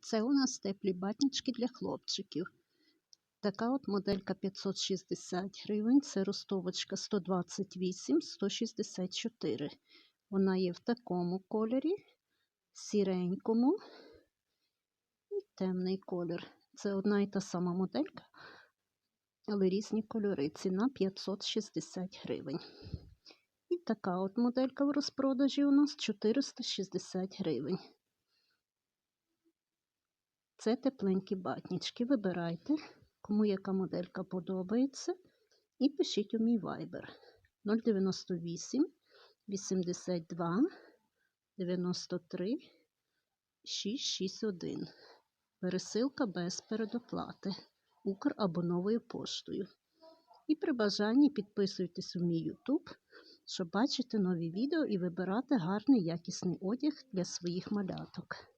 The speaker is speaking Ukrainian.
Це у нас теплі батнички для хлопчиків. Така от моделька 560 гривень, це ростовочка 128, 164. Вона є в такому кольорі, сіренькому і темний колір. Це одна і та сама моделька, але різні кольори. Ціна 560 гривень. І така от моделька в розпродажі у нас 460 гривень. Це тепленькі батнички. Вибирайте, кому яка моделька подобається. І пишіть у мій вайбер 098 82 93 661. Пересилка без передоплати. Укр або новою поштою. І при бажанні підписуйтесь у мій YouTube, щоб бачити нові відео і вибирати гарний якісний одяг для своїх маляток.